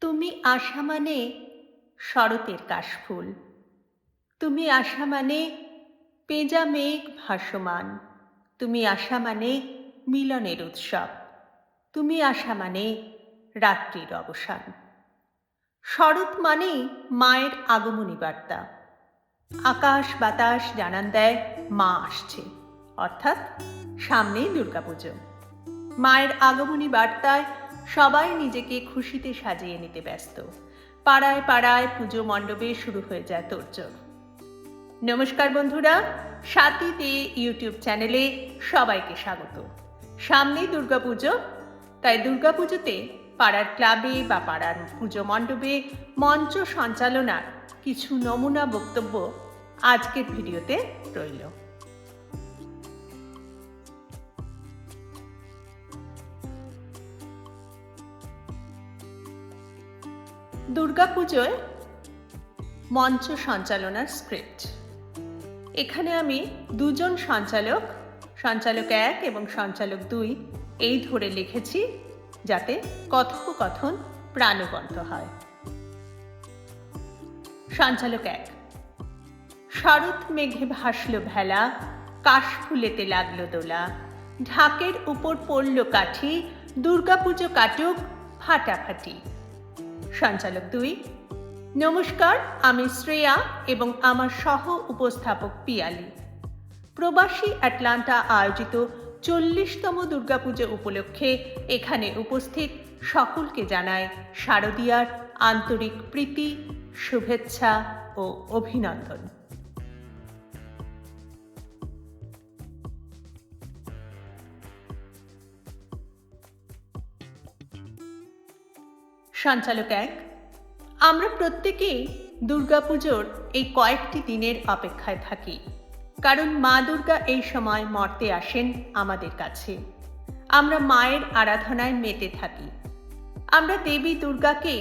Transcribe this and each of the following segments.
তুমি আশা মানে শরতের কাশফুল। তুমি আশা মানে পেঁজা মেঘ ভাসমান। তুমি আশা মানে মিলনের উৎসব। তুমি আশা মানে রাত্রির অবসান। শরৎ মানেই মায়ের আগমনী বার্তা। আকাশ বাতাস জানান দেয়, মা আসছে। অর্থাৎ সামনেই দুর্গাপুজো। মায়ের আগমনী বার্তায় সবাই নিজেকে খুশিতে সাজিয়ে নিতে ব্যস্ত। পাড়ায় পাড়ায় পুজো মণ্ডপে শুরু হয়ে যায় তোড়জোড়। নমস্কার বন্ধুরা, সাথীতে ইউটিউব চ্যানেলে সবাইকে স্বাগত। সামনেই দুর্গাপুজো, তাই দুর্গাপুজোতে পাড়ার ক্লাবে বা পাড়ার পুজো মণ্ডপে মঞ্চ সঞ্চালনার কিছু নমুনা বক্তব্য আজকের ভিডিওতে রইল। দুর্গাপুজোয় মঞ্চ সঞ্চালনার স্ক্রিপ্ট এখানে আমি দুজন সঞ্চালক সঞ্চালক এক এবং সঞ্চালক দুই, এই ধরে লিখেছি যাতে কথোপকথন প্রাণবন্ত হয়। সঞ্চালক এক, শরৎ মেঘে ভাসল ভেলা, কাশ ফুলেতে লাগল দোলা, ঢাকের উপর পড়ল কাঠি দুর্গাপুজো কাটুক ফাটাফাটি। সঞ্চালক দুই নমস্কার, আমি শ্রেয়া এবং আমার সহ উপস্থাপক পিয়ালি। প্রবাসী অ্যাটলান্টা আয়োজিত চল্লিশতম দুর্গাপুজো উপলক্ষে এখানে উপস্থিত সকলকে জানায় শারদীয়ার আন্তরিক প্রীতি, শুভেচ্ছা ও অভিনন্দন। সঞ্চালক এক, আমরা প্রত্যেকেই দুর্গাপুজোর এই কয়েকটি দিনের অপেক্ষায় থাকি, কারণ মা দুর্গা এই সময় মর্তে আসেন আমাদের কাছে। আমরা মায়ের আরাধনায় মেতে থাকি। আমরা দেবী দুর্গাকে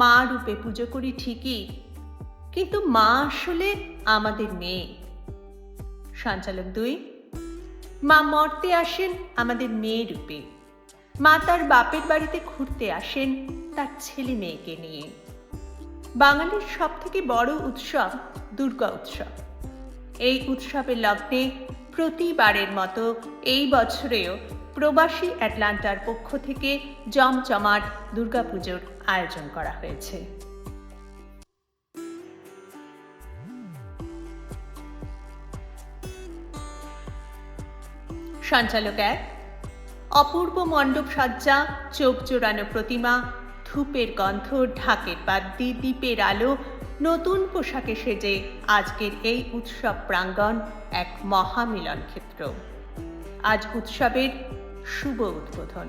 মা রূপে পুজো করি ঠিকই, কিন্তু মা আসলে আমাদের মেয়ে। সঞ্চালক দুই, মা মর্তে আসেন আমাদের মেয়ে রূপে। মা তার বাপের বাড়িতে ঘুরতে আসেন তার ছেলে মেয়েকে নিয়ে। বাঙালির সব থেকে বড় উৎসব দুর্গা উৎসব। এই উৎসবের লগ্নে প্রতিবারের মতো এই বছরেও প্রবাসী অ্যাটলান্টার পক্ষ থেকে জমজমাট দুর্গাপুজোর আয়োজন করা হয়েছে। সঞ্চালক এক, অপূর্ব মণ্ডপ সজ্জা চোখ জোড়ানো প্রতিমা ধূপের গন্ধ, ঢাকের বাদ্যি দ্বীপের আলো, নতুন পোশাকে সেজে আজকের এই উৎসব প্রাঙ্গণ এক মহামিলন ক্ষেত্র। আজ উৎসবের শুভ উদ্বোধন।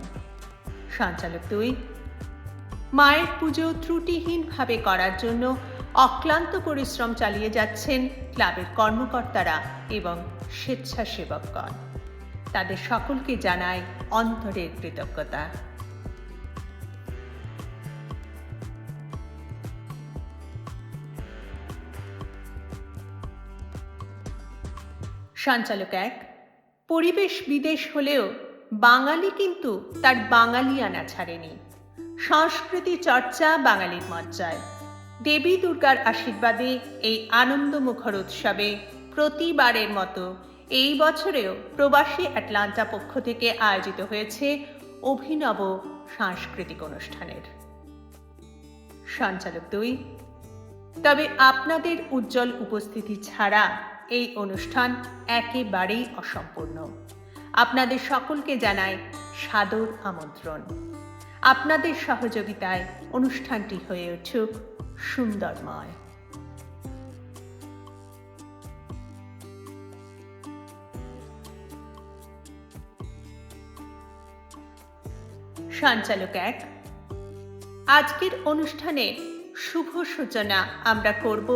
সঞ্চালক দুই, মায়ের পুজো ত্রুটিহীনভাবে করার জন্য অক্লান্ত পরিশ্রম চালিয়ে যাচ্ছেন ক্লাবের কর্মকর্তারা এবং স্বেচ্ছাসেবকগণ। তাদের সকলকে জানায় অন্তরের কৃতজ্ঞতা। সঞ্চালক এক, পরিবেশ বিদেশ হলেও বাঙালি কিন্তু তার বাঙালিয়ানা ছাড়েনি। সংস্কৃতি চর্চা বাঙালির মজ্জায়। দেবী দুর্গার আশীর্বাদে এই আনন্দমুখর উৎসবে প্রতিবারের মতো এই বছরেও প্রবাসী অ্যাটলান্টা পক্ষ থেকে আয়োজিত হয়েছে অভিনব সাংস্কৃতিক অনুষ্ঠানের। সঞ্চালক দুই, তবে আপনাদের উজ্জ্বল উপস্থিতি ছাড়া এই অনুষ্ঠান একেবারেই অসম্পূর্ণ। আপনাদের সকলকে জানাই সাদর আমন্ত্রণ। আপনাদের সহযোগিতায় অনুষ্ঠানটি হয়ে উঠুক সুন্দরময়। সঞ্চালক এক, আজকের অনুষ্ঠানের শুভ সূচনা আমরা করব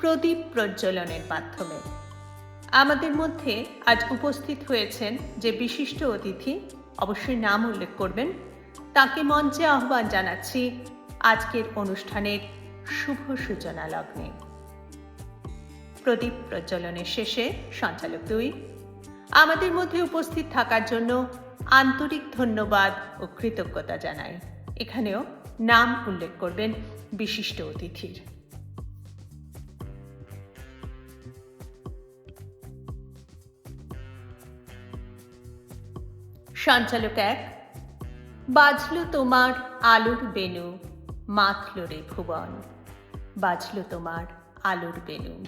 প্রদীপ প্রজ্বলনের মাধ্যমে। আমাদের মধ্যে আজ উপস্থিত হয়েছেন যে বিশিষ্ট অতিথি, অবশ্যই নাম উল্লেখ করবেন, তাকে মঞ্চে আহ্বান জানাচ্ছি আজকের অনুষ্ঠানের শুভ সূচনা লগ্নে। প্রদীপ প্রজ্বলনের শেষে সঞ্চালক দুই, আমাদের মধ্যে উপস্থিত থাকার জন্য আন্তরিক ধন্যবাদ ও কৃতজ্ঞতা জানাই। এখানেও নাম উল্লেখ করবেন বিশিষ্ট অতিথির। সঞ্চালক এক, বাজলো তোমার আলোর বেনু মাতল রে ভুবন, বাজলো তোমার আলোর বেনু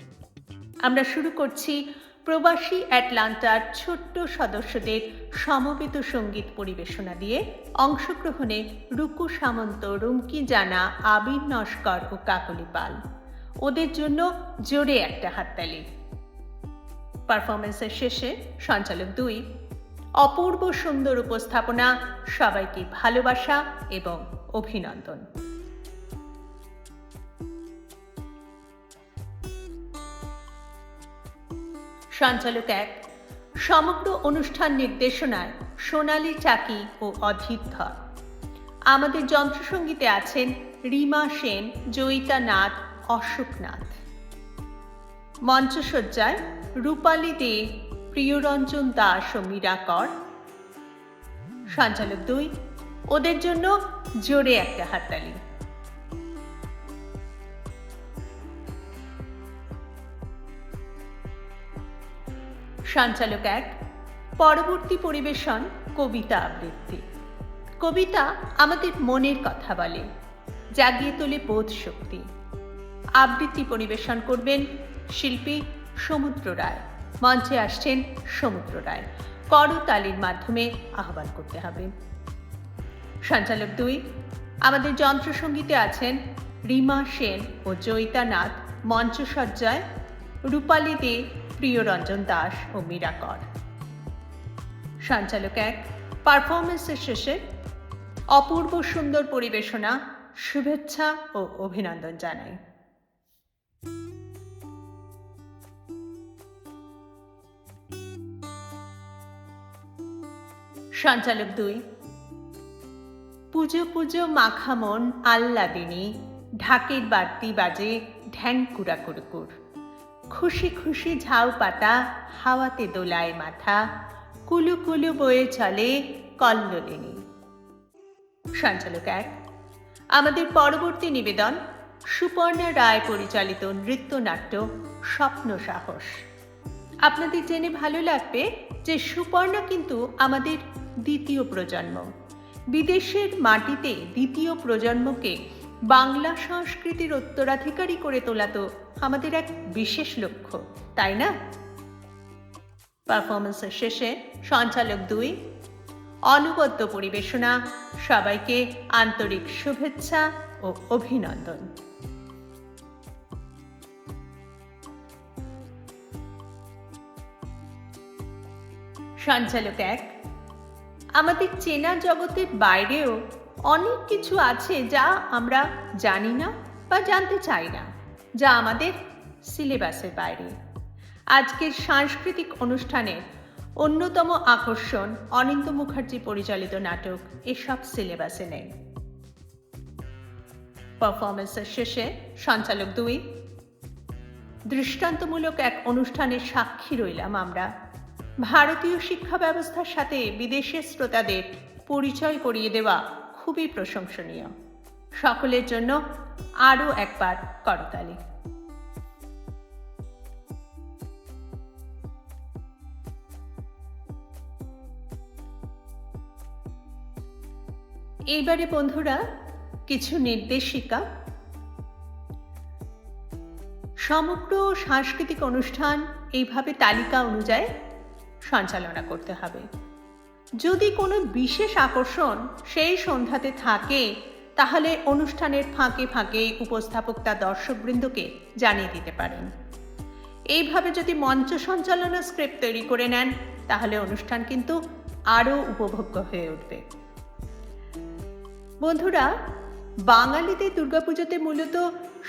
আমরা শুরু করছি প্রবাসী অ্যাটলান্টার ছোট্ট সদস্যদের সমবেত সংগীত পরিবেশনা দিয়ে অংশগ্রহণে রুকু সামন্ত, রুমকি জানা, আবির নস্কর ও কাকলি পাল। ওদের জন্য জোরে একটা হাততালি। পারফরমেন্সের শেষে সঞ্চালক দুই অপূর্ব সুন্দর উপস্থাপনা, সবাইকে ভালোবাসা এবং অভিনন্দন। সঞ্চালক এক, সমগ্র অনুষ্ঠান নির্দেশনায় সোনালী চাকি ও অধীর ধর। আমাদের যন্ত্রসঙ্গীতে আছেন রিমা সেন, জয়িতা নাথ অশোক নাথ মঞ্চসজ্জায় রূপালী দে প্রিয়রঞ্জন দাস ও মীরা কর। সঞ্চালক দুই, ওদের জন্য জোরে একটা হাততালি। সঞ্চালক এক, পরবর্তী পরিবেশন কবিতা আবৃত্তি। কবিতা আমাদের মনের কথা বলে, জাগিয়ে তোলে বোধ শক্তি। আবৃত্তি পরিবেশন করবেন শিল্পী সমুদ্র রায়। মঞ্চে আসছেন সমুদ্র রায়। করতালির মাধ্যমে আহ্বান করতে হবে। সঞ্চালক দুই, আমাদের যন্ত্রসঙ্গীতে আছেন রিমা সেন ও জয়িতা নাথ মঞ্চসজ্জায় রূপালী দে, প্রিয়রঞ্জন দাস ও মীরা কর। সঞ্চালক এক পারফরমেন্সের শেষে অপূর্ব সুন্দর পরিবেশনা, শুভেচ্ছা ও অভিনন্দন জানাই। সঞ্চালক দুই। পুজো পুজো মাখামন আল্লাদিনী ঢাকের বাড়তি বাজে ঢ্যাং কুড়া কুড়কুর। খুশি খুশি ঝাউ পাতা হাওয়াতে দোলায় মাথা, কুলু কুলু বয়ে চলে কল্লোলিনী। সঞ্চালক এক। আমাদের পরবর্তী নিবেদন, সুপর্ণা রায় পরিচালিত নৃত্যনাট্য স্বপ্ন সাহস। আপনাদের জেনে ভালো লাগবে যে সুপর্ণা কিন্তু আমাদের দ্বিতীয় প্রজন্ম। বিদেশের মাটিতে দ্বিতীয় প্রজন্মকে বাংলা সংস্কৃতির উত্তরাধিকারী করে তোলা তো আমাদের এক বিশেষ লক্ষ্য, তাই না? পারফরমেন্সের শেষে সঞ্চালক দুই, অনবদ্য পরিবেশনা, সবাইকে আন্তরিক শুভেচ্ছা ও অভিনন্দন। সঞ্চালক এক আমাদের চেনা জগতের বাইরেও অনেক কিছু আছে যা আমরা জানি না বা জানতে চাই না, যা আমাদের সিলেবাসের বাইরে। আজকের সাংস্কৃতিক অনুষ্ঠানের অন্যতম আকর্ষণ অনিন্দ মুখার্জি পরিচালিত নাটক এসব সিলেবাসে নেই। পারফরমেন্সের শেষে সঞ্চালক দুই। দৃষ্টান্তমূলক এক অনুষ্ঠানের সাক্ষী রইলাম আমরা। ভারতীয় শিক্ষা ব্যবস্থার সাথে বিদেশের শ্রোতাদের পরিচয় করিয়ে দেওয়া খুবই প্রশংসনীয়। সকলের জন্য আরও একবার করতালি। এইবারে বন্ধুরা, কিছু নির্দেশিকা। সমগ্র সাংস্কৃতিক অনুষ্ঠান এইভাবে তালিকা অনুযায়ী সঞ্চালনা করতে হবে। যদি কোনো বিশেষ আকর্ষণ সেই সন্ধ্যাতে থাকে, তাহলে অনুষ্ঠানের ফাঁকে ফাঁকে উপস্থাপক তা দর্শকবৃন্দকে জানিয়ে দিতে পারেন। এইভাবে যদি মঞ্চ সঞ্চালনা স্ক্রিপ্ট তৈরি করে নেন, তাহলে অনুষ্ঠান কিন্তু আরও উপভোগ্য হয়ে উঠবে। বন্ধুরা, বাঙালিদের দুর্গাপুজোতে মূলত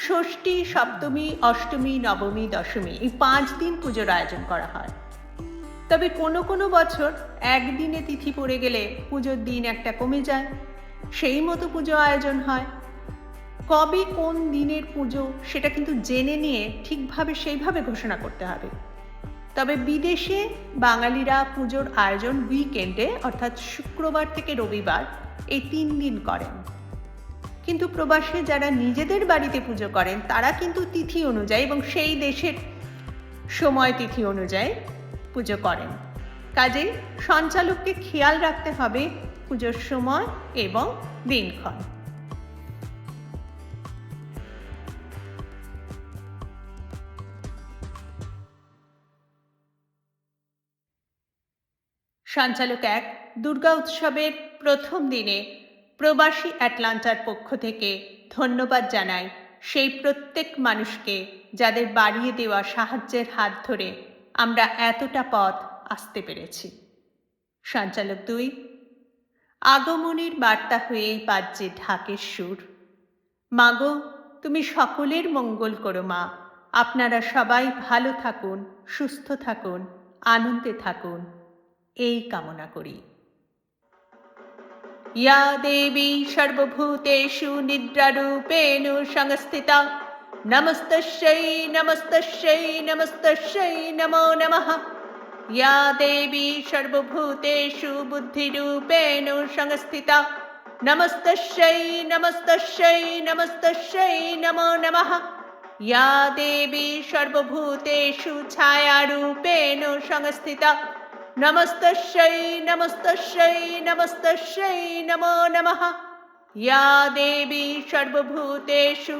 ষষ্ঠী, সপ্তমী, অষ্টমী, নবমী, দশমী এই পাঁচ দিন পুজোর আয়োজন করা হয়। তবে কোনো কোনো বছর একদিনে তিথি পড়ে গেলে পুজোর দিন একটা কমে যায়। সেই মতো পুজো আয়োজন হয়। কবে কোন দিনের পুজো সেটা কিন্তু জেনে নিয়ে ঠিকভাবে সেইভাবে ঘোষণা করতে হবে। তবে বিদেশে বাঙালিরা পুজোর আয়োজন উইকেন্ডে, অর্থাৎ শুক্রবার থেকে রবিবার, এই তিন দিন করেন। কিন্তু প্রবাসে যারা নিজেদের বাড়িতে পুজো করেন, তারা কিন্তু তিথি অনুযায়ী এবং সেই দেশের সময় তিথি অনুযায়ী পুজো করেন। কাজেই সঞ্চালককে খেয়াল রাখতে হবে পুজোর সময় এবং দিনক্ষণ। সঞ্চালক এক, দুর্গা উৎসবের প্রথম দিনে প্রবাসী অ্যাটলান্টার পক্ষ থেকে ধন্যবাদ জানায় সেই প্রত্যেক মানুষকে যাদের বাড়িয়ে দেওয়া সাহায্যের হাত ধরে আমরা এতটা পথ আসতে পেরেছি। সঞ্চালক দুই, আগমনীর বার্তা হয়েই বাজছে ঢাকের সুর। মাগো, তুমি সকলের মঙ্গল করো মা। আপনারা সবাই ভালো থাকুন, সুস্থ থাকুন, আনন্দে থাকুন। এই কামনা করি। ইয়া দেবী সর্বভূতেষু নিদ্রারূপেণ সংস্থিতা। नमस्तश्यै नमस्तश्यै नमस्तश्यै नमो नमः या देवी सर्वभूतेषु बुद्धिरूपेण संस्थिता नमस्तश्यै नमस्तश्यै नमस्तश्यै नमो नमः या देवी सर्वभूतेषु छायारूपेण संस्थिता नमस्तश्यै नमस्तश्यै नमस्तश्यै नमो नमः या देवी सर्वभूतेषु